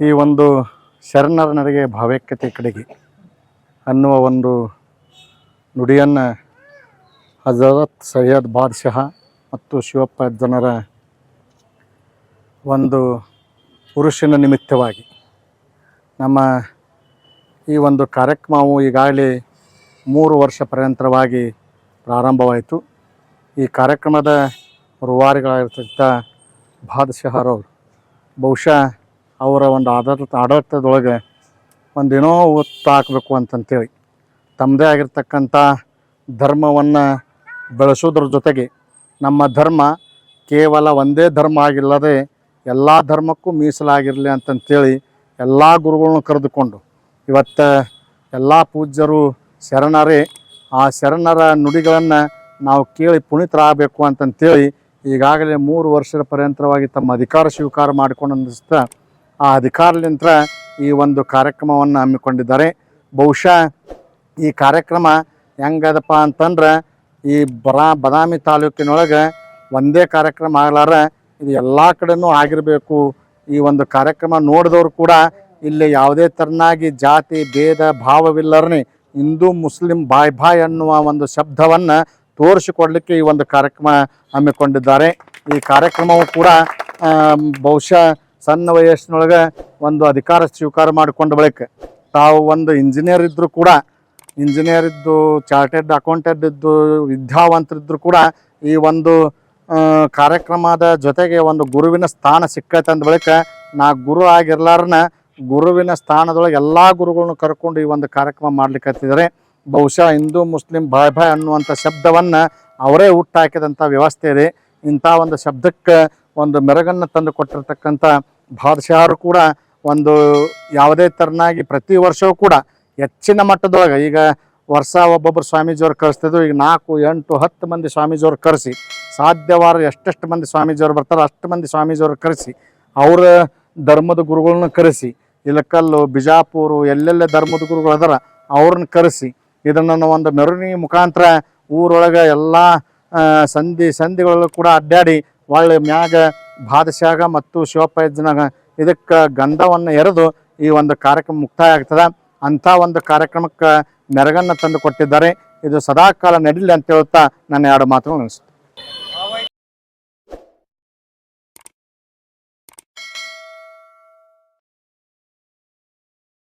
ಈ ಒಂದು ಶರಣರ ನಡೆಗೆ ಭಾವೈಕ್ಯತೆ ಕಡೆಗೆ ಅನ್ನುವ ಒಂದು ನುಡಿಯನ್ನು ಹಜರತ್ ಸೈಯದ್ ಬಾದ್ಶಾಹ ಮತ್ತು ಶಿವಪ್ಪ ಜನರ ಒಂದು ಪುರುಷನ ನಿಮಿತ್ತವಾಗಿ ನಮ್ಮ ಈ ಒಂದು ಕಾರ್ಯಕ್ರಮವು ಈಗಾಗಲೇ ಮೂರು ವರ್ಷ ಪರ್ಯಂತರವಾಗಿ ಪ್ರಾರಂಭವಾಯಿತು. ಈ ಕಾರ್ಯಕ್ರಮದ ರೂವಾರಿಗಳಾಗಿರ್ತಕ್ಕಂಥ ಬಾದಶಹರವರು ಬಹುಶಃ ಅವರ ಒಂದು ಆಡಳಿತ, ಆಡಳಿತದೊಳಗೆ ಒಂದೇನೋ ಒತ್ತು ಹಾಕಬೇಕು ಅಂತಂತೇಳಿ. ತಮ್ಮದೇ ಆಗಿರ್ತಕ್ಕಂಥ ಧರ್ಮವನ್ನು ಬೆಳೆಸೋದ್ರ ಜೊತೆಗೆ ನಮ್ಮ ಧರ್ಮ ಕೇವಲ ಒಂದೇ ಧರ್ಮ ಆಗಿಲ್ಲದೆ ಎಲ್ಲ ಧರ್ಮಕ್ಕೂ ಮೀಸಲಾಗಿರಲಿ ಅಂತಂತೇಳಿ ಎಲ್ಲ ಗುರುಗಳನ್ನು ಕರೆದುಕೊಂಡು ಇವತ್ತು ಎಲ್ಲ ಪೂಜ್ಯರು ಶರಣರೇ, ಆ ಶರಣರ ನುಡಿಗಳನ್ನು ನಾವು ಕೇಳಿ ಪುನೀತರಾಗಬೇಕು ಅಂತಂತೇಳಿ ಈಗಾಗಲೇ ಮೂರು ವರ್ಷದ ಪರ್ಯಂತರವಾಗಿ ತಮ್ಮ ಅಧಿಕಾರ ಸ್ವೀಕಾರ ಮಾಡಿಕೊಂಡು ಅನ್ನಿಸ್ತಾ ಆ ಅಧಿಕಾರಲಿಂತ್ರ ಈ ಒಂದು ಕಾರ್ಯಕ್ರಮವನ್ನು ಹಮ್ಮಿಕೊಂಡಿದ್ದಾರೆ. ಬಹುಶಃ ಈ ಕಾರ್ಯಕ್ರಮ ಹೆಂಗದಪ್ಪ ಅಂತಂದ್ರೆ ಈ ಬರಾ ಬದಾಮಿ ತಾಲೂಕಿನೊಳಗೆ ಒಂದೇ ಕಾರ್ಯಕ್ರಮ ಆಗ್ಲಾರ ಇದು ಎಲ್ಲ ಕಡೆನೂ ಆಗಿರಬೇಕು. ಈ ಒಂದು ಕಾರ್ಯಕ್ರಮ ನೋಡಿದವರು ಕೂಡ ಇಲ್ಲಿ ಯಾವುದೇ ಥರನಾಗಿ ಜಾತಿ, ಭೇದ, ಭಾವವಿಲ್ಲರನೇ ಹಿಂದೂ, ಮುಸ್ಲಿಂ ಬಾಯ್ ಬಾಯ್ ಅನ್ನುವ ಒಂದು ಶಬ್ದವನ್ನು ತೋರಿಸಿಕೊಡ್ಲಿಕ್ಕೆ ಈ ಒಂದು ಕಾರ್ಯಕ್ರಮ ಹಮ್ಮಿಕೊಂಡಿದ್ದಾರೆ. ಈ ಕಾರ್ಯಕ್ರಮವು ಕೂಡ ಬಹುಶಃ ಸಣ್ಣ ವಯಸ್ಸಿನೊಳಗೆ ಒಂದು ಅಧಿಕಾರ ಸ್ವೀಕಾರ ಮಾಡಿಕೊಂಡ ಬಳಿಕ ತಾವು ಒಂದು ಇಂಜಿನಿಯರ್ ಇದ್ದರೂ ಕೂಡ ಇಂಜಿನಿಯರ್ ಇದ್ದು ಚಾರ್ಟೆಡ್ ಅಕೌಂಟೆಂಟ್ ಇದ್ದು ವಿದ್ಯಾವಂತರಿದ್ದರೂ ಕೂಡ ಈ ಒಂದು ಕಾರ್ಯಕ್ರಮದ ಜೊತೆಗೆ ಒಂದು ಗುರುವಿನ ಸ್ಥಾನ ಸಿಕ್ಕೈತೆ ಅಂದ ಬಳಿಕ ನಾ ಗುರು ಆಗಿರ್ಲಾರನ ಗುರುವಿನ ಸ್ಥಾನದೊಳಗೆ ಎಲ್ಲ ಗುರುಗಳನ್ನ ಕರ್ಕೊಂಡು ಈ ಒಂದು ಕಾರ್ಯಕ್ರಮ ಮಾಡ್ಲಿಕ್ಕೆ ಬಹುಶಃ ಹಿಂದೂ, ಮುಸ್ಲಿಂ ಬಾಯ್ ಬಾಯ್ ಅನ್ನುವಂಥ ಶಬ್ದವನ್ನು ಅವರೇ ಹುಟ್ಟಾಕಿದಂಥ ವ್ಯವಸ್ಥೆ ಇದೆ. ಇಂಥ ಒಂದು ಶಬ್ದಕ್ಕೆ ಒಂದು ಮೆರಗನ್ನು ತಂದು ಕೊಟ್ಟಿರ್ತಕ್ಕಂಥ ಬಾದಶಾಹರು ಕೂಡ ಒಂದು ಯಾವುದೇ ತರನಾಗಿ ಪ್ರತಿ ವರ್ಷವೂ ಕೂಡ ಹೆಚ್ಚಿನ ಮಟ್ಟದೊಳಗೆ, ಈಗ ವರ್ಷ ಒಬ್ಬೊಬ್ಬರು ಸ್ವಾಮೀಜಿಯವ್ರು ಕರೆಸ್ತಿದ್ರು, ಈಗ ನಾಲ್ಕು, ಎಂಟು, ಹತ್ತು ಮಂದಿ ಸ್ವಾಮೀಜಿಯವ್ರು ಕರೆಸಿ ಸಾಧ್ಯವಾರ ಎಷ್ಟೆಷ್ಟು ಮಂದಿ ಸ್ವಾಮೀಜಿಯವ್ರು ಬರ್ತಾರೋ ಅಷ್ಟು ಮಂದಿ ಸ್ವಾಮೀಜಿಯವ್ರು ಕರೆಸಿ, ಅವರ ಧರ್ಮದ ಗುರುಗಳನ್ನ ಕರೆಸಿ, ಇಲಕಲ್ಲು, ಬಿಜಾಪುರ, ಎಲ್ಲೆಲ್ಲ ಧರ್ಮದ ಗುರುಗಳು ಅದರ, ಅವ್ರನ್ನ ಕರೆಸಿ, ಇದನ್ನು ಒಂದು ಮೆರವಣಿಗೆ ಮುಖಾಂತರ ಊರೊಳಗೆ ಎಲ್ಲ ಸಂಧಿ, ಸಂಧಿಗಳಲ್ಲೂ ಕೂಡ ಅಡ್ಡಾಡಿ, ಒಳ್ಳೆ ಮ್ಯಾಗ ಬಾದಶಾಗ ಮತ್ತು ಶಿವಪ್ಪಜ್ಜನಾಗ ಇದಕ್ಕೆ ಗಂಧವನ್ನು ಎರೆದು ಈ ಒಂದು ಕಾರ್ಯಕ್ರಮ ಮುಕ್ತಾಯ ಆಗ್ತದೆ. ಅಂಥ ಒಂದು ಕಾರ್ಯಕ್ರಮಕ್ಕೆ ಮೆರಗನ್ನು ತಂದು ಕೊಟ್ಟಿದ್ದಾರೆ. ಇದು ಸದಾಕಾಲ ನಡೀಲಿ ಅಂತ ಹೇಳ್ತಾ ನನ್ನ ಎರಡು ಮಾತುಗಳು ಅನಿಸ್ತು